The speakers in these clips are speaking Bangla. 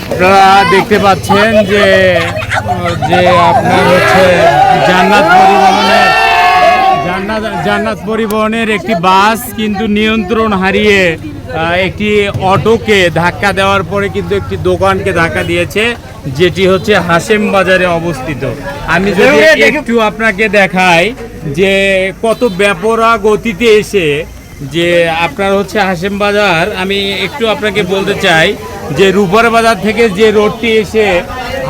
আপনারা দেখতে পাচ্ছেন যে যে আপনার হচ্ছে জান্নাত পরিবহনের জান্নাত জান্নাত পরিবহনের একটি বাস কিন্তু নিয়ন্ত্রণ হারিয়ে একটি অটোকে ধাক্কা দেওয়ার পরে কিন্তু একটি দোকানকে ধাক্কা দিয়েছে যেটি হচ্ছে হাসেম বাজারে অবস্থিত। আমি যদি একটু আপনাকে দেখাই যে কত ব্যাপরা গতিতে এসে যে আপনার হচ্ছে হাসেম বাজার আমি একটু আপনাকে বলতে চাই যে রূপার বাজার থেকে যে রোডটি এসে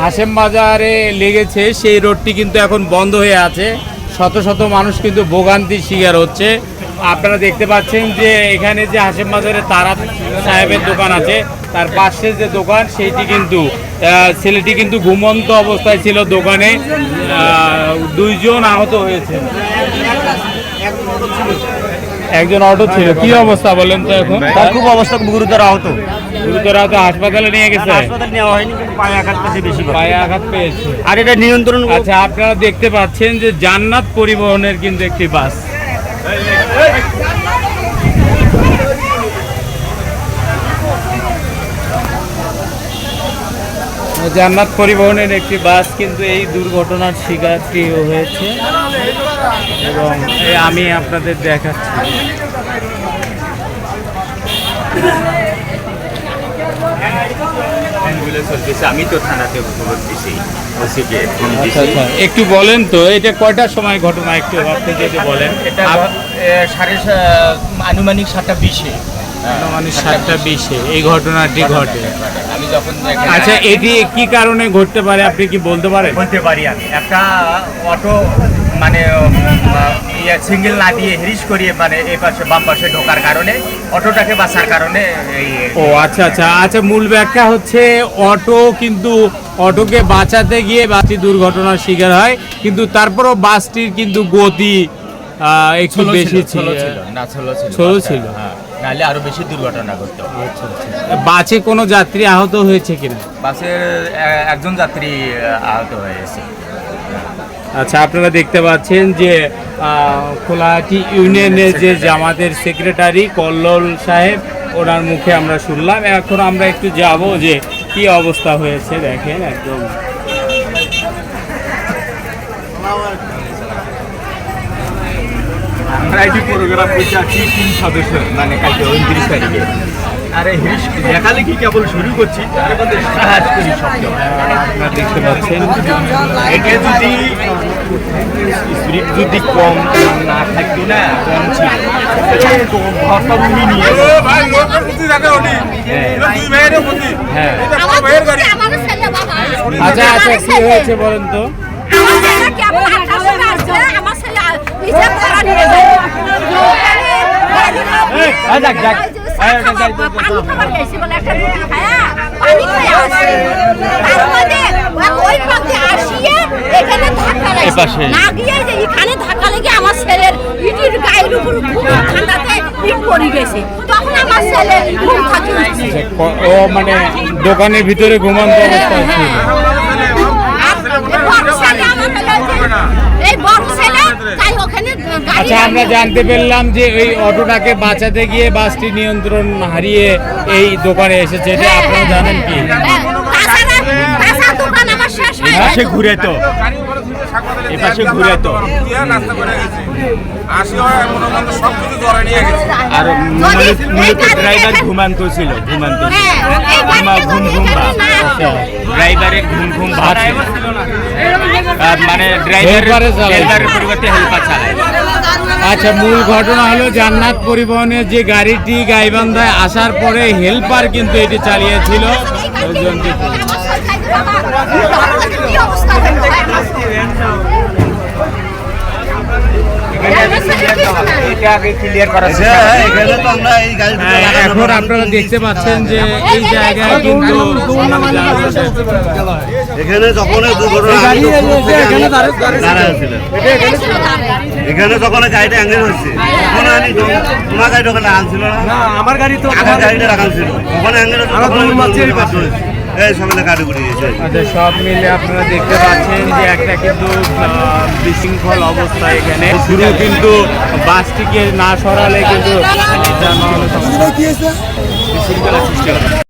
হাসেম বাজারে লেগেছে, সেই রোডটি কিন্তু এখন বন্ধ হয়ে আছে। শত শত মানুষ কিন্তু ভোগান্তির শিকার হচ্ছে। আপনারা দেখতে পাচ্ছেন যে এখানে যে হাসেম বাজারে তারা সাহেবের দোকান আছে, তার পাশে যে দোকান, সেইটি কিন্তু ছেলেটি কিন্তু ঘুমন্ত অবস্থায় ছিল দোকানে। দুইজন আহত হয়েছে একজন অটো ছিল। কি অবস্থা বলেন তো এখন? তার খুব অবস্থা গুরুতর আহত। গুরুতর আহত হাসপাতালে নিয়ে গেছে? হাসপাতাল নেওয়া হয়নি কিন্তু পায়ে আঘাত পেয়েছে বেশি। পায়ে আঘাত পেয়েছে। আর এটা নিয়ন্ত্রণ আচ্ছা আপনারা দেখতে পাচ্ছেন যে জান্নাত পরিবহনের কিন্তু একটি বাস। জান্নাত পরিবহনের একটি বাস কিন্তু এই দুর্ঘটনার শিকারটি হয়েছে। এবং আমি আপনাদের দেখাচ্ছি। আমি তো থানাতে খবর দিছি ওসিকে ফোন আচ্ছা আচ্ছা একটু বলেন তো এটা কয়টার সময় ঘটনা একটু আপনি যদি বলেন। এটা সাড়ে আনুমানিক সাতটা বিশে। আনুমানিক সাতটা বিশে। এই ঘটনাটি ঘটে। আমি যখন আচ্ছা এটি কি কারণে ঘটতে পারে আপনি কি বলতে পারেন? বলতে পারি আমি। একটা অটো মানে ইয়ে সিঙ্গেল না দিয়ে হিরিশ করিয়ে মানে এই পাশে বাম পাশে ঢোকার কারণে অটোটাকে বাঁচার কারণে ও আচ্ছা আচ্ছা। আচ্ছা মূল ব্যাখ্যা হচ্ছে অটো কিন্তু অটোকে বাঁচাতে গিয়ে বাসটি দুর্ঘটনার শিকার হয় কিন্তু তারপরও বাসটির কিন্তু গতি আহ, একটু বেশি ছিল, ছিল ছিল। না ছিল ছিল। হ্যাঁ। নাহলে আরও বেশি দুর্ঘটনা ঘটতো। বাসে কোনো যাত্রী আহত হয়েছে কিনা? বাসের একজন যাত্রী আহত হয়েছে। আচ্ছা আপনারা দেখতে পাচ্ছেন যে খোলাহাটি ইউনিয়নের যে জামাতের সেক্রেটারি কল্লোল সাহেব ওনার মুখে আমরা শুনলাম। এখন আমরা একটু যাব যে কি অবস্থা হয়েছে দেখেন একদম। আমরা এটি প্রোগ্রাম করতে আছি তিন সদস্য মানে কালকে উনত্রিশ তারিখে। আরে কেবল শুরু করছি তার মধ্যে সাহায্য করি শব্দ দেখতে পাচ্ছেন। এটা যদি স্পিড যদি কম না থাকতো না কম ছিল। তো ঘরটা উনি নিয়ে ভাই লোকের প্রতি থাকে উনি দুই ভাইয়ের প্রতি হ্যাঁ। আমার ভাইয়ের গাড়ি। আচ্ছা আচ্ছা কি হয়েছে বলেন তো? আমার ছেলে কেমন আঠাশ আসছে আমার ছেলে হিসাব করা নিয়ে যায় যাক, যাক। পানি খাবার গেছি বলে একটা রুটি খায়া পানি খেয়ে আসে তার মধ্যে ওই পথে আসিয়ে এখানে ধাক্কা এই পাশে। না গিয়ে যে এখানে লেগে আমার ছেলের ইটির গায়ের উপর খুব ঠান্ডাতে ইট পড়ে গেছে। তখন আমার ছেলে ঘুম থাকি ক- ও মানে দোকানের ভিতরে ঘুমন্ত অবস্থায় ছিল? এই বড় ছেলে গাড়ি আচ্ছা আমরা জানতে পারলাম যে এই অটোটাকে বাঁচাতে গিয়ে বাসটি নিয়ন্ত্রণ হারিয়ে এই দোকানে এসেছে এটা আপনারা জানেন কি হ্যাঁ, তাছাড়া তাছাড়া দোকান আমার শেষ হয়ে পাশে ঘুরে তো। এই পাশে ঘুরে তো। আর মূলত ড্রাইভার ঘুমান্ত ছিল ঘুমান্ত ঘুমা ঘুম ঘুম ভাব। না ঘুম ঘুম ভাব মানে ড্রাইভারের পরিবর্তে হেল্পার চালায়। আচ্ছা মূল ঘটনা হলো জান্নাত পরিবহনের যে গাড়িটি গাইবান্ধায় আসার পরে হেল্পার কিন্তু এটি চালিয়েছিল। এখানে আপনারা দেখতে পাচ্ছেন যে এই জায়গায় কিন্তু এখানে যখন। এখানে যখন গাড়িটা অ্যাঙ্গেল তখন আমি তোমার ওখানে আনছিল না। আমার গাড়ি তো আমার গাড়িটা রাখান ছিল। ওখানে অ্যাঙ্গেল এই আচ্ছা সব মিলে আপনারা দেখতে পাচ্ছেন যে একটা কিন্তু আহ, বিশৃঙ্খল অবস্থা এখানে। শুরু কিন্তু বাসটিকে না সরালে কিন্তু বিশৃঙ্খলা সৃষ্টি হবে